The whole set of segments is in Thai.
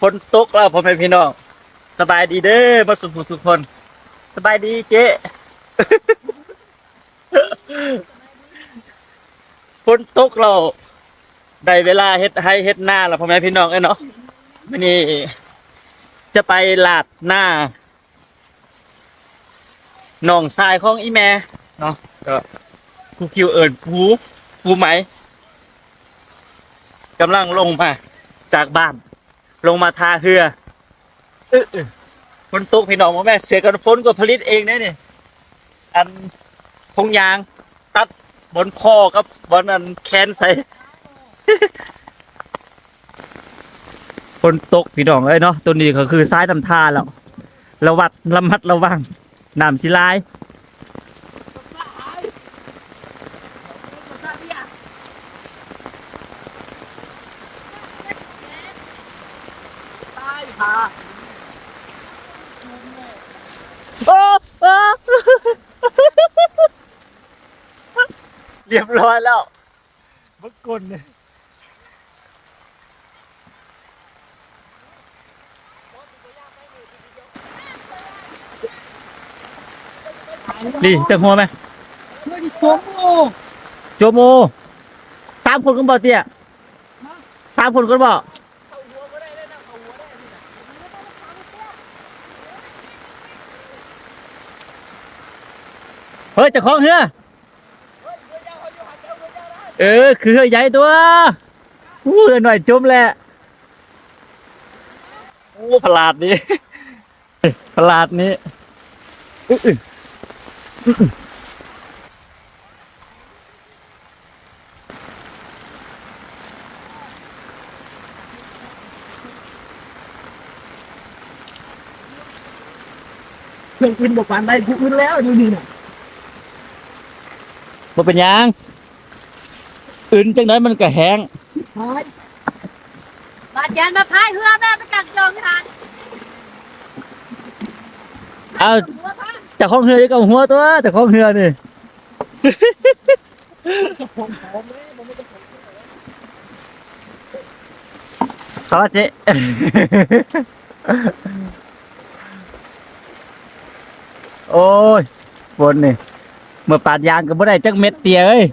ฝนตกแล้วพ่อแม่พี่น้องสบายดีเด้อมาสุขสุขคน สบายดีเจ๊ฝนตกเราได้เวลาเฮ็ดให้เฮ็ดหน้าแล้วพ่อแม่พี่น้องเอ้เนาะมื้อนี้จะไปลาดหน้าหนองทรายของอีแม่เนาะก็ครูคิวเอิญปูปูไหมกำลังลงมาจากบ้าน ลงมาทาเรืออึอึฝนตกพี่น้องพ่อแม่ เสียกันฝนก็ผลิตเองนะนี่อันพงยาง ตัดบนคอกับบนอันแขนใส่ฝนตกพี่น้องเอ้ยเนาะตัวนี้ก็คือซ้ายทำท่าแล้วระวัดระมัดระวังน้ำสิลาย ใต้ค่ะ โอ้โอ้ เรียบร้อยแล้วบักกลเนี่ยนี่เต็มหัวไหมเมื่อที่ตัวมูโจโมสามคนกันบ่เตี้ยสามคนกันบ่เข้าหัวก็ได้ได้นะเข้าหัวได้เฮ้ยเจะของเรือ เออ คือเรือใหญ่ตัวอู้เรือหน่อยจมแหละโอ้พลาดนี้พลาดนี้อื้ออื้ออื้ออื้อเพื่อนกินบอกปานได้ผู้อื่นแล้วดูนี่น่ะบ่เป็นหยัง อื่นจังไดมันก็แห้งใช่บาดเจ็บมาพายเรือแม่ไปกักจองที่ร้านเอาหัวท่านเจากของเรือจะกับหัวตัวเจากของเรือนี่จะพร้อมพร้อมเลยมันไม่ต้องขอเจ๊โอ้ยฝนนี่เมื่อปาดยางก็บ่ได้จักเม็ดเตียเอ้ย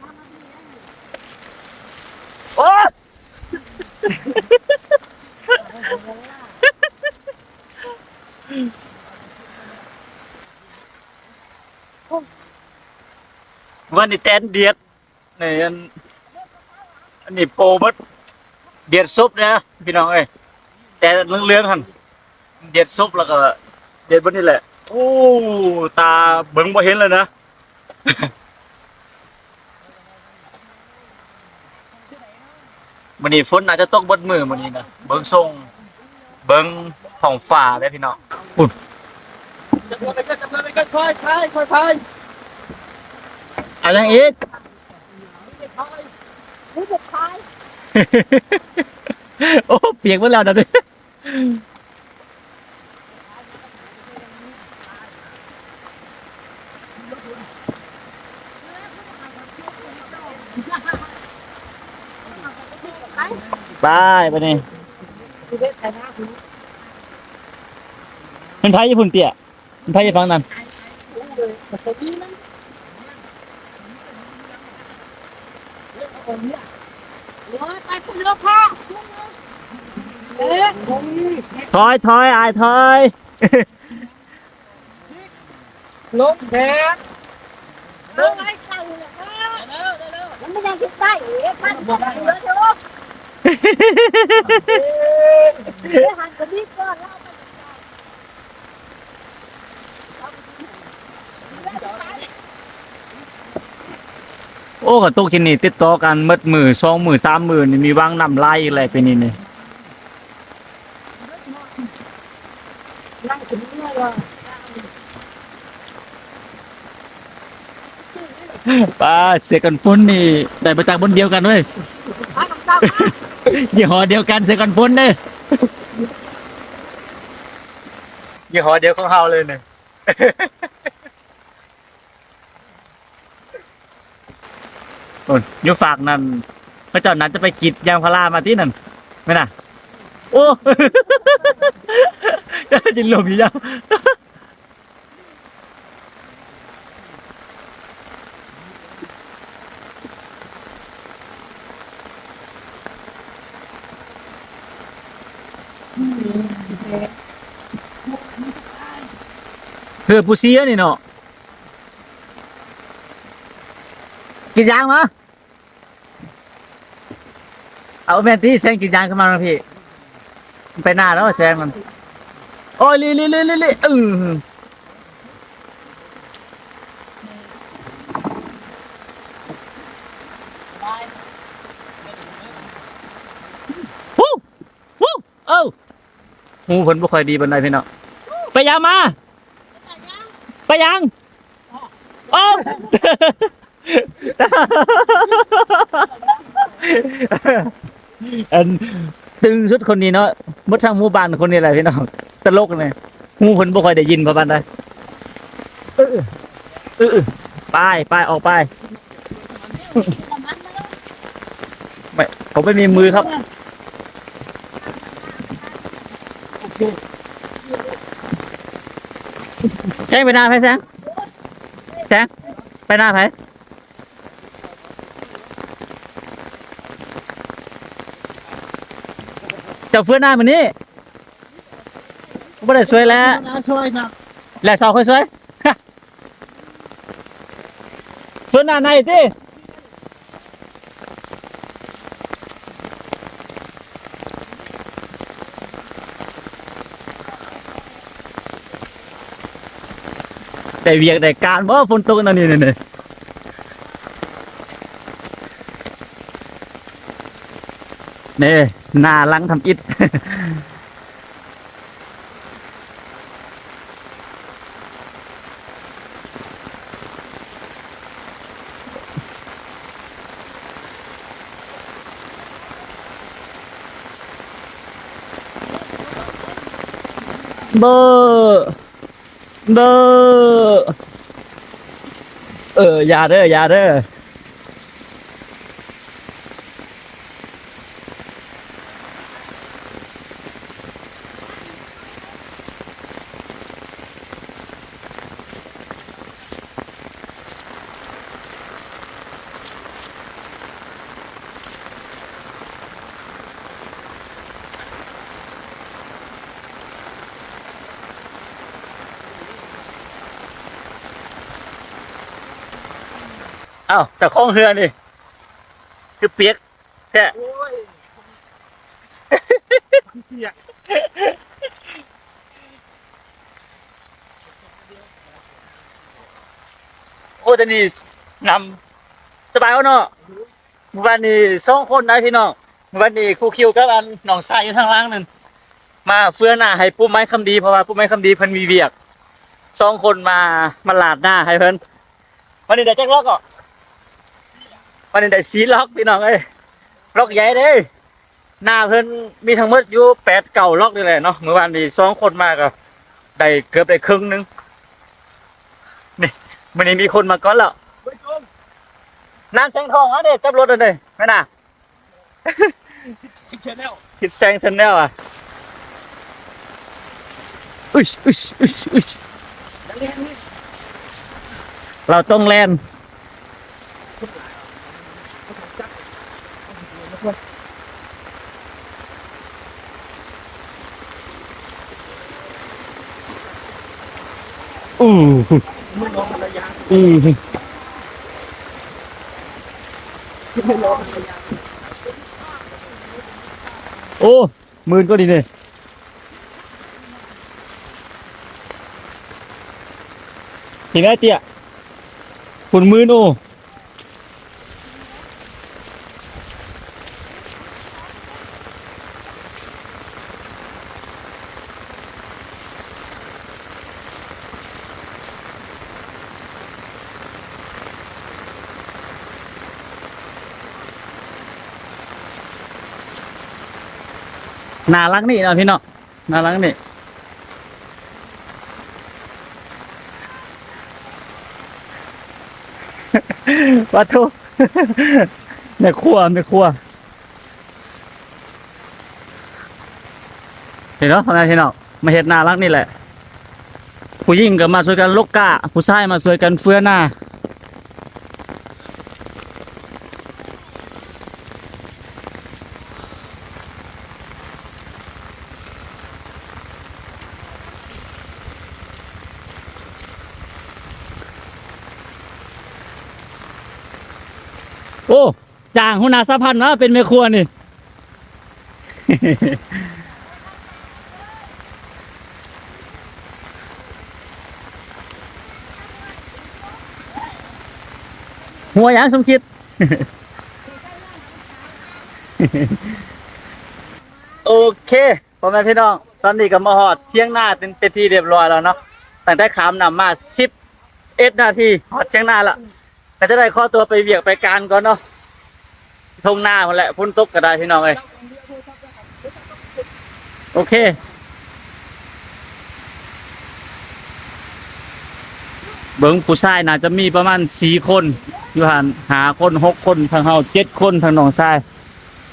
วันนี้แตนเดียดนี่อันอันนี้โปรบัดเดียดซุปนะพี่น้องเอ้ยแต่เรื่องๆหั่นเดียดซุปแล้วก็ เดียดบนนี่แหละโอ้ตาเบิ่งบ่เห็นเลยนะมันนี้ฝนอาจจะตกเบดมือมันนี้นะเบิ่งทรงเบิ่งท้องฟ้าเลยพี่น้องปุ่นจะตัวไปกันจะตัวไปกันค่อยค่อยค่อย ค่อยอะไรอีกค่อยผู้ปกครองโอ้เปียกหมดแล้วนะเนี่ยไปไปนี่คือเด็ดแต่หน้าคือมันไพ่ญี่ปุ่นเตี้ยมันไพ่ญี่ปุ่นนั่นเลยแต่ตัวนี้ มันเรื่องของเนี่ยหัวไปคุณเรือพ่อเอ๊ะของนี้ถอยถอยอายถอยลบแดดเรือไอ้เก่าเนี่ยนะได้แล้วได้แล้วมันไม่ยังคิดได้เอ๊ะพันบอกเรือเถอะเรือหันกับนี่ก่อนแล้ว โอ้กระตุกที่นี่ติดต่อกันหมดมือสองมือสามมือนี่มีวางน้ำลายอีกอะไรไปนี่นี่นั่งถึงเนี่ยว่าป้าเสียกันฝนนี่ได้มาจากบนเดียวกันเว้ยพากับเจ้ามายี่ห้อเดียวกันเสียกันฝนเด้ยี่ห้อเดียวของเฮาเลยเนี่ย โอ้ยอยู่ฝากนั่นพระเจ้านั้นจะไปกรีดยางพารามาที่นั่นไม่น่ะ โอ้จินลมอยู่ยังเพื่อผู้เสียนี่เนาะ กินยางมาเอาแมนตี้แซงกินยางขึ้นมาแล้วพี่ไปหน้าแล้วแซงมัน โอ้ยลิลิลิลิลิอือเอ้าหูเพิ่นบ่ค่อยดีปานใดพี่น้องไปยังมา ไปยังโอ้า อันตึงสุดคนนี้เนาะมดทั้งหมู่บ้านคนนี้แหละพี่น้องตลกเลยหูเพิ่นบ่ค่อยได้ยินประมาณใดเออเออไปไปออกไปไม่ผมไม่มีมือครับแซงไปหน้าไปแซงแซงไปหน้าไป เจ้าเฟื่อนหน้ามันนี่บ่ได้สวยแล้วนะช่วยนะแหลกสาวค่อยสวยเฟื่อนหน้าในติแต่เวียกแต่การบ่ฝนตกตอนนี้นี่ นี่หน้าลังทำอิฐเบอร์เบอร์เออ อย่าเด้อ อย่าเด้อ อ้าแต่ข้องเรือนี่ คือเปียกแท้โอ้ยเปียกโอ้แต่นี่นำสบายเอาเนาะเมื่อวานนี้สองคนได้พี่น้องเมื่อวานนี้ครูคิวกับอันหนองทรายอยู่ทางล่างนั่นมาเฟื่อหน้าให้ปุ้มไม้คำดีเพราะว่าปุ้มไม้คำดีเพิ่นมีเวียกสองคนมามาลาดหน้าให้เพิ่นวันนี้ได้แจ็คล็อกอะ วันนี้ได้สีล็อกพี่น้องเอ้ยล็อกใหญ่เด้หน้าเพิ่นมีทั้งหมดอยู่แปดเก่าล็อกนี่แหละเนาะเมื่อวานนี้สองคนมาก็ได้เกือบได้ครึ่งนึงนี่วันนี้มีคนมาก่อนแล้วน้ำแสงทองอะเด็จับรถเลยไม่น่ะคิดแซงชนแนลอะอุ้ยอุ้ยอุ้ยอุ้ยเราต้องแลน อู้หูมึงรอภรรยาอู้หูมึงรอภรรยาโอ้หมื่นก็ดีเนี่ยเห็นไหมเตี้ยคุณมื่นโอ้ น่ารักนี่เนาะพี่เนาะน่ารักนี่วัตถุแม่ครัวแม่ครัวเห็นเนาะพ่อแม่พี่น้องมาเฮ็ดนารักนี่แหละ ผู้หญิงก็มาช่วยกันลกกะผู้ชายมาช่วยกันเฟื้อหน้า อ้จางหัวหน้าสะพันธ์นะเป็นแม่ครัวนี่หัวยังสมคิด โอเคพ่อแม่พี่น้อง ตอนนี้ก็มาหอดเที่ยงหน้าเป็นเป็นที่เรียบร้อยแล้วเนาะตั้งแต่ขามนำมาสิบเอ็ดนาทีหอดเที่ยงหน้าละ ก็จะได้ข้อตัวไปเวียกไปการก่อนเนาะทงหน้าหมดแหละพุ่นตกก็ได้พี่น้องเอ้ยโอเคเบิ้งผู้ชายน่าจะมีประมาณสี่คนอยู่หันหาคนหกคนทางเฮาเจ็ดคนทางหนองทราย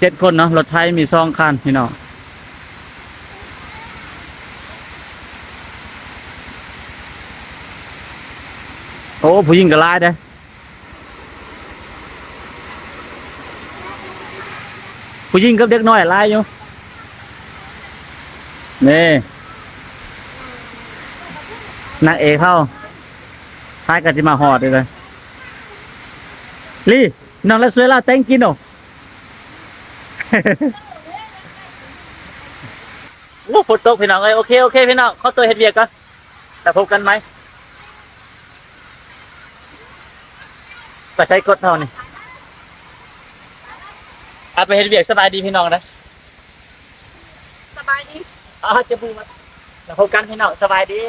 เจ็ดคนเนาะรถไทยมีสองคันพี่น้องโอ้ผู้หญิงก็หลายเด้ ผู้หญิงกับเด็กน้อยหลายอยู่นี่นางเอกเข้าท้ายกันจะมาหอดเลยลี่น้องละสวยละแตงกินโอโอ้ฝนตกพี่น้องเอ้ยโอเคโอเคพี่น้องเขาตัวเฮ็ดเวียกก่อนแต่พบกันไหมก็ใช้กดเท่านี้ เอาไปเฮ็ดเวียกสบายดีพี่น้องนะสบายดีอ่าจะพูดมาแต่พบกันพี่น้องสบายดี